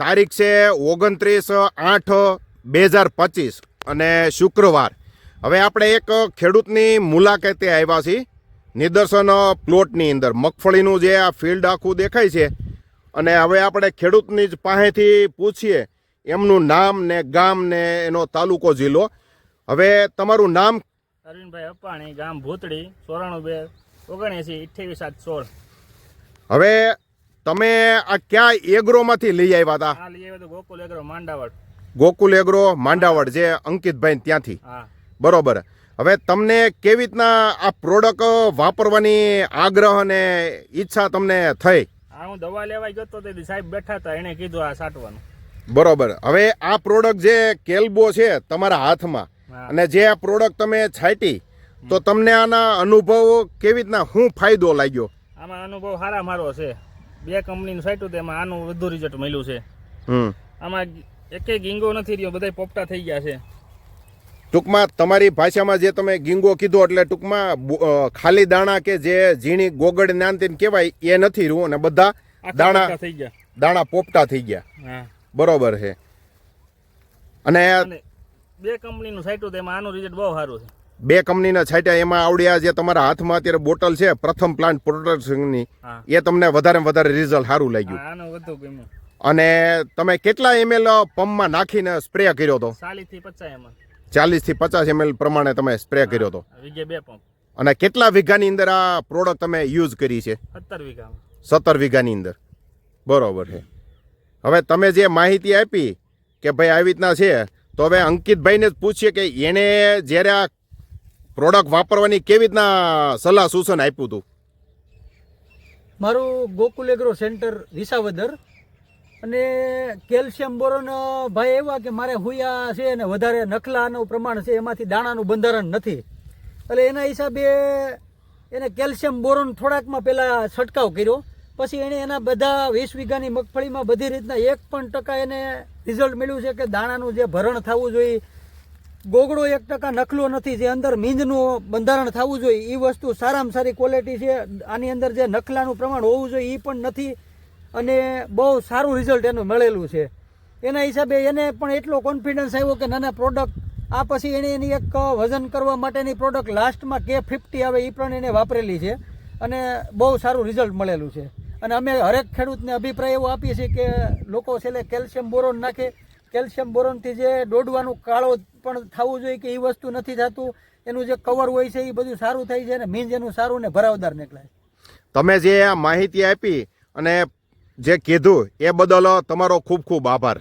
તારીખ છે ઓગણત્રીસ આઠ બે હજાર પચીસ અને શુક્રવાર. હવે આપણે એક ખેડૂતની મુલાકાતે આવ્યા છીએ. નિદર્શન પ્લોટની અંદર મગફળીનું જે આ ફિલ્ડ આખું દેખાય છે. અને હવે આપણે ખેડૂતની જ પાસેથી પૂછીએ એમનું નામ ને ગામ ને એનો તાલુકો જિલ્લો. હવે તમારું નામ? અરવિંદભાઈ અપાણી ગામ ભૂતડી ચોરાણું બે ઓગણએંસી અઠ્યાવીસ સાત સોળ. હવે તમે આ ક્યાં એગ્રોમાંથી લઈ આવ્યા હતા લઈ આવ્યો ગોકુલ એગ્રો માંડાવડ. ગોકુલ એગ્રો માંડાવડ જે અંકિતભાઈ ત્યાંથી. બરોબર. હવે તમને કેવી રીતના આ પ્રોડક્ટ વાપરવાની આગ્રહ અને ઈચ્છા તમને થઈ? હું દવા લેવા ગયો તો સાહેબ બેઠા હતા એને કીધું આ સાટવાનું. બરોબર. હવે આ પ્રોડક્ટ જે કેલ્બો છે તમારા હાથમાં અને જે આ પ્રોડક્ટ તમે છાંટી તો તમને આના અનુભવ કેવી રીતના શું ફાયદો લાગ્યો? આમાં અનુભવ સારા મારો છે. બે કંપનીનું સાઈટું તેમાં આનું વધુ રિઝલ્ટ મળ્યું છે. હમ. આમાં એકેય ગીંગો નથી રહ્યો બધા પોપટા થઈ ગયા છે. ટૂંકમાં તમારી ભાષામાં જે તમે ગીંગો કીધો એટલે ટૂંકમાં ખાલી દાણા કે જે ઝીણી ગોગડ નાનતીને કહેવાય એ નથી રહ્યું અને બધા દાણા થઈ ગયા. દાણા પોપટા થઈ ગયા. બરોબર છે. અને અને બે કંપનીનું સાઈટું તેમાં આનું રિઝલ્ટ બહુ સારું છે. બે કંપનીના છાંટ્યા એમાં આવડ્યા જે તમારા હાથમાં અત્યારે બોટલ છે પ્રથમ પ્લાન્ટ પ્રોડક્શનની એ તમને વધારે વધારે રિઝલ્ટ સારું લાગ્યું. અને તમે કેટલા એમએલ પંપમાં નાખીને સ્પ્રે કર્યો હતો? ચાલીસથી પચાસ એમએલ પ્રમાણે તમે સ્પ્રે કર્યો હતો. અને કેટલા વીઘાની અંદર આ પ્રોડક્ટ તમે યુઝ કરી છે? સત્તર વીઘાની અંદર. બરોબર છે. હવે તમે જે માહિતી આપી કે ભાઈ આવી રીતના છે તો હવે અંકિતભાઈને જ પૂછીએ કે એણે જ્યારે આ પ્રોડક્ટ વાપરવાની કેવી રીતના સલાહ સૂચન આપ્યું હતું મારું ગોકુલ એગ્રો સેન્ટર વિસાવદર. અને કેલ્શિયમ બોરોન ભાઈ એવા કે મારે હુયા છે ને વધારે નખલાનું પ્રમાણ છે, એમાંથી દાણાનું બંધારણ નથી. એટલે એના હિસાબે એને કેલ્શિયમ બોરોન થોડાકમાં પહેલાં છંટકાવ કર્યો. પછી એણે એના બધા વીસ વીઘાની મગફળીમાં બધી રીતના એક પણ ટકા એને રિઝલ્ટ મળ્યું છે કે દાણાનું જે ભરણ થવું જોઈએ ગોગડો એક ટકા નખલો નથી, જે અંદર મીંજનું બંધારણ થવું જોઈએ એ વસ્તુ સારામાં સારી ક્વોલિટી છે, આની અંદર જે નખલાનું પ્રમાણ હોવું જોઈએ એ પણ નથી, અને બહુ સારું રિઝલ્ટ એનું મળેલું છે. એના હિસાબે એને પણ એટલો કોન્ફિડન્સ આવ્યો કે નાના પ્રોડક્ટ આ પછી એણે એની એક વજન કરવા માટેની પ્રોડક્ટ લાસ્ટમાં કે ફિફ્ટી આવે એ પણ એને વાપરેલી છે, અને બહુ સારું રિઝલ્ટ મળેલું છે. અને અમે હરેક ખેડૂતને અભિપ્રાય એવો આપીએ છીએ કે લોકો છેલ્લે કેલ્શિયમ બોરોન નાખે કેલ્શિયમ બોરોનથી જે દોડવાનું કાળો પણ થવું જોઈએ કે એ વસ્તુ નથી થતું, એનું જે કવર હોય છે એ બધું સારું થાય છે અને મીન્સ એનું સારું ને ભરાવદાર નીકળે તમે જે આ માહિતી આપી અને જે કીધું, એ બદલ તમારો ખૂબ ખૂબ આભાર.